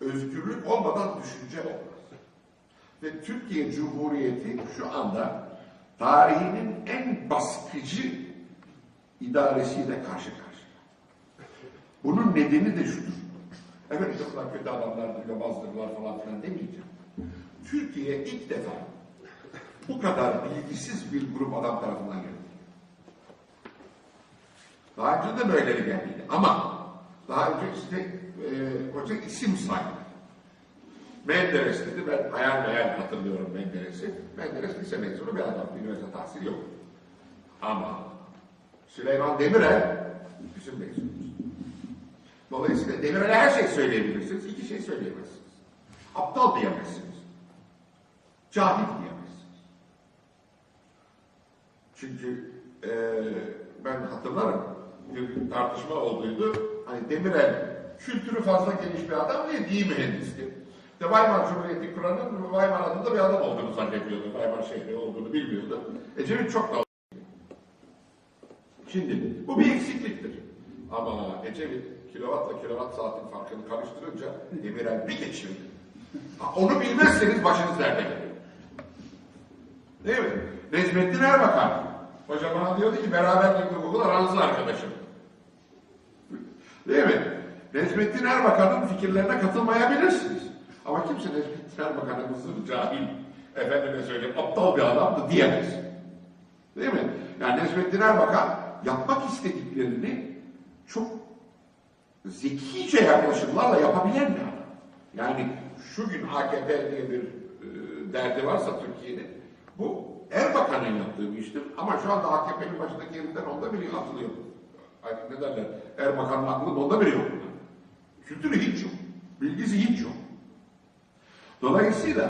özgürlük olmadan düşünce olmaz. Ve Türkiye Cumhuriyeti şu anda tarihinin en baskıcı idaresiyle karşı karşıya. Bunun nedeni de şudur. Evet bunlar kötü adamlardır, yobazdırlar falan filan demeyeceğim. Türkiye ilk defa bu kadar bilgisiz bir grup adam tarafından yönetildi. Daha önce de böyleleri geldiydi ama daha önce işte e, hoca isim sahibi. Menderes dedi, ben hayal hayal hatırlıyorum Menderes'i. Menderes lise mezunu bir adam, üniversite tahsili yok. Ama Süleyman Demirel bizim mezunumuz. Dolayısıyla Demirel'e her şey söyleyebilirsiniz, iki şey söyleyemezsiniz. Aptal diyemezsiniz. Cahil diyemezsiniz. Çünkü e, ben hatırlarım bir tartışma olduydu. Hani Demirel kültürü fazla geniş bir adam değil, iyi mühendisti. De Weimar Cumhuriyeti kuranın Weimar adında bir adam olduğunu zannediyordu. Weimar şehri olduğunu bilmiyordu. Ecevit çok da Şimdi bu bir eksikliktir. Ama Ecevit kilovatla kilowatt saatin farkını karıştırınca Demirel bir geçirdi. Onu bilmezseniz başınız derde gelir. Değil mi? Necmettin Erbakan. Hoca bana diyordu ki beraber girdik okul aranızda arkadaşım. Değil mi? Necmettin Erbakan'ın fikirlerine katılmayabilirsiniz. Ama kimse Necmettin Erbakan'ımızın cahil, efendime söyleyeyim aptal bir adamdı diyemez. Değil mi? Yani Necmettin Erbakan yapmak istediklerini çok zekice yaklaşımlarla yapabilen bir adam. Yani şu gün AKP diye bir e, derdi varsa Türkiye'nin bu Erbakan'ın yaptığı bir iştir. Ama şu anda AKP'nin başındaki yerinden onda biri atılıyor. Ay, ne derler? Erbakan'ın aklında onda biri yok. Kültürü hiç yok. Bilgisi hiç yok. Dolayısıyla